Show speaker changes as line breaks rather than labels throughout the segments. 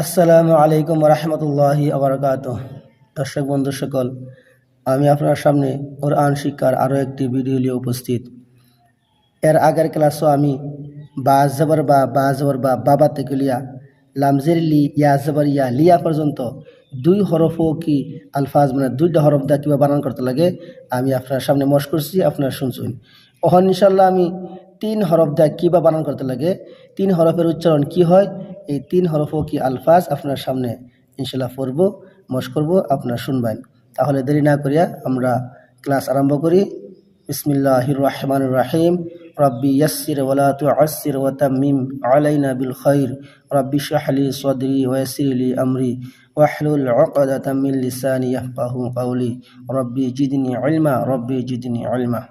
আসসালামু আলাইকুম রহমতুল্লাহি আবরকাত দর্শক বন্ধু সকল, আমি আপনার সামনে কোরআন শিক্ষার আরও একটি ভিডিও নিয়ে উপস্থিত। এর আগের ক্লাসও আমি বা জবর বা বা জবর বা বাবা থেকে লিয়া, লামজের লি, ইয়া, জবর, ইয়া, লিয়া পর্যন্ত দুই হরফও কি আলফাজ মানে দুইটা হরফ দা কীভাবে বানান করতে লাগে, আমি আপনার সামনে মশ করছি, আপনারা শুনছেন। ওহন ইনশাল্লাহ আমি তিন হরফ দা কীভাবে বানান করতে লাগে, তিন হরফের উচ্চারণ কি হয় এই তিন হরফও কি আলফাজ? আপনার সামনে ইনশাল্লাহ পড়ব, মশ করব, আপনার শুনবেন। তাহলে দেরি না করিয়া আমরা ক্লাস আরম্ভ করি। বিসমিল্লাহির রহমানির রাহিম রব্বি ইয়াসসির ওয়ালা তুআসসির ওয়া তাম্মিম আলাইনা বিল খাইর। রব্বি ইশরাহ লি সাদরি ওয়া ইয়াসসির লি আমরি। ওয়াহলুল উকদাতাম মিন লিসানি ইয়াফকাহু কওলি। রব্বি জিদনি ইলমা, রব্বি জিদনি ইলমা।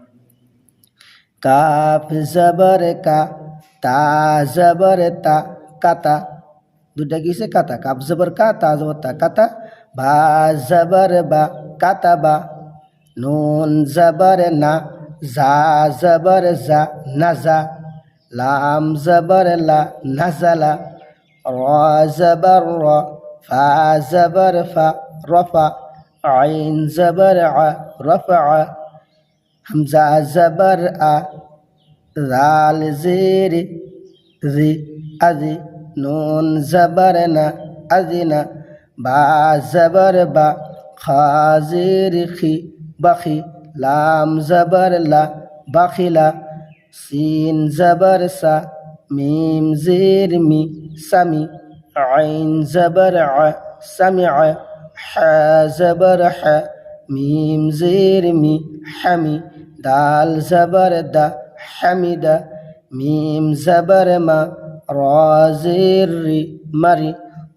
কাফ জবর কা, তা জবর তা কাতা দুটা কিসে কাতা। কাপ জবর কা তা জবর তা। কাতা, বা জবর বা, কাতা বা। নুন জবর না, জা জবর জা নাজা লাম জবর লা, না নাজালা র জবর র, ফা জবর ফা রফা আইন জবর আ রফা হামজা জবর আ রাল জের রি আজি নুন জবর না, আজি না, বা জবর বা খাজির খি, বখি, লাম জবর লা বখিলা সিন জবর সা মিম জের মি সামি আইন জবর আ সামিআ হা জবর হা, মিম জের মি, হামি দাল জবর দা হামিদা মিম জবর মা র জের রি মারি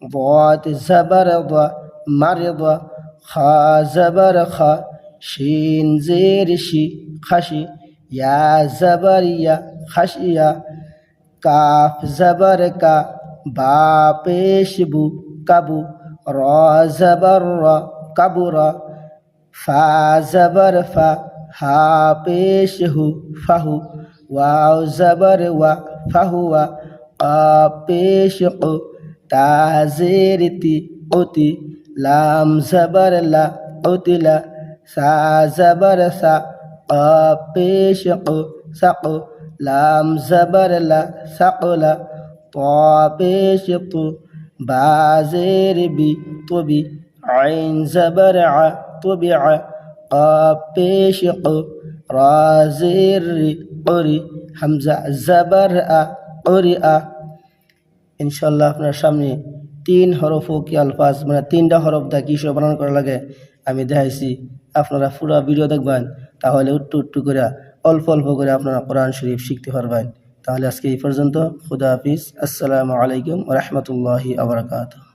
ضاد زبر ض مرض خا زبر خا شين زير شي خشي يا زبر يا خشيا কাফ জবর কা বা পেশ বু কাবু র জবর র কাবুর ফা জবর ফা হা পেশ হু ফাহু واو زبر و فهو قابش قو تعزير تي قتي لام زبر لا قتل سا زبر سا قابش قو سقو لام زبر لا سقل طابش طو بازير بي طبي عين زبر ع طبع قابش قو رازير অরি হামজা জাবার আ অরি আ ইনশাল্লাহ আপনার সামনে তিন হরফ ও কি আলফাজ মানে তিনটা হরফ দা কী সব বানান করা লাগে, আমি দেখাইছি, আপনারা পুরো ভিডিও দেখবেন, তাহলে উট্টু উট্টু করে, অল্প অল্প করে আপনারা কোরআন শরীফ শিখতে পারবেন। তাহলে আজকে এই পর্যন্ত, খুদা হাফিজ, আসসালামু আলাইকুম রহমতুল্লাহি আবরকাত